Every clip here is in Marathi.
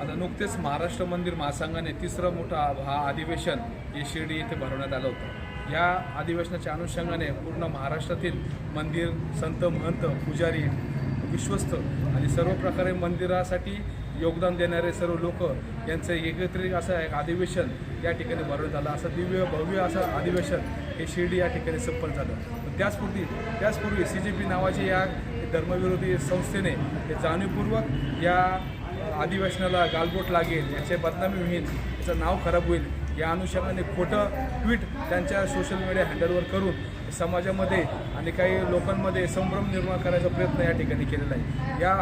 आता नुकतेच महाराष्ट्र मंदिर महासंघाने तिसरं मोठं हा अधिवेशन हे शिर्डी येथे भरवण्यात आलं होतं. या अधिवेशनाच्या अनुषंगाने पूर्ण महाराष्ट्रातील मंदिर संत महंत पुजारी विश्वस्त आणि सर्व प्रकारे मंदिरासाठी योगदान देणारे सर्व लोक यांचं एकत्रित असं एक अधिवेशन या ठिकाणी भरवण्यात आलं. असं दिव्य भव्य असं अधिवेशन हे शिर्डी या ठिकाणी संपन्न झालं. त्याचपूर्वी त्याचपूर्वी सी जी पी नावाची या धर्मविरोधी संस्थेने हे जाणीवपूर्वक या अधिवेशनाला गालबोट लागेल याचे बदनामी होईल याचं नाव खराब होईल या अनुषंगाने खोटं ट्विट त्यांच्या सोशल मीडिया हँडलवर करून समाजामध्ये आणि काही लोकांमध्ये संभ्रम निर्माण करायचा प्रयत्न या ठिकाणी केलेला आहे. या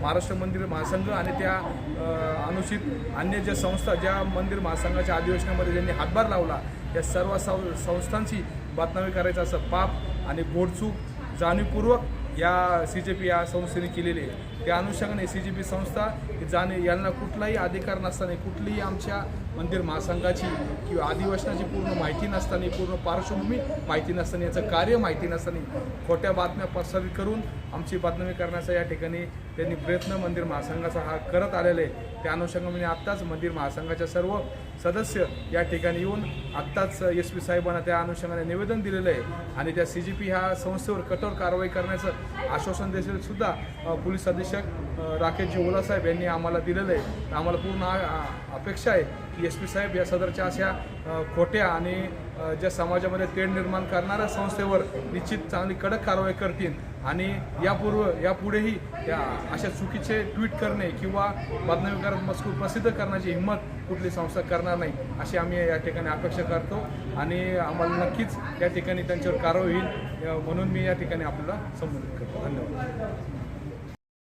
महाराष्ट्र मंदिर महासंघ आणि त्या अ, अनुचित अन्य ज्या संस्था ज्या मंदिर महासंघाच्या अधिवेशनामध्ये ज्यांनी हातभार लावला या सर्व सं संस्थांची बदनामी करायचं असं पाप आणि गोडचूक जाणीवपूर्वक या सी जे पी या संस्थेने केलेली आहे. त्या अनुषंगाने सी जी पी संस्था जाणे यांना कुठलाही अधिकार नसताना कुठलीही आमच्या मंदिर महासंघाची किंवा अधिवेशनाची पूर्ण माहिती नसताना पूर्ण पार्श्वभूमी माहिती नसताना याचं कार्य माहिती नसताना खोट्या बातम्या प्रसारित करून आमची बदनामी करण्याचा या ठिकाणी त्यांनी प्रयत्न मंदिर महासंघाचा हा करत आलेला आहे. त्या अनुषंगाने म्हणजे आत्ताच मंदिर महासंघाच्या सर्व सदस्य या ठिकाणी येऊन आत्ताच एस पी साहेबांना त्या अनुषंगाने निवेदन दिलेलं आहे. आणि त्या सी जी पी ह्या संस्थेवर कठोर कारवाई करण्याचं आश्वासन देखील सुद्धा पोलीस अधीक्षक राकेश जी ओला साहेब यांनी आम्हाला दिलेलं आहे. आम्हाला पूर्ण अपेक्षा आहे की एस पी साहेब या सदरच्या अशा खोट्या आणि ज्या समाजामध्ये तेढ निर्माण करणाऱ्या संस्थेवर निश्चित चांगली कडक कारवाई करतील आणि यापूर्व यापुढेही या अशा चुकीचे ट्विट करणे किंवा बदनामी मजकूर प्रसिद्ध करण्याची हिंमत कुठली संस्था करणार नाही अशी आम्ही या ठिकाणी अपेक्षा करतो आणि आम्हाला नक्कीच या ठिकाणी त्यांच्यावर कारवाई होईल म्हणून मी या ठिकाणी आपल्याला संबोधित करतो. धन्यवाद.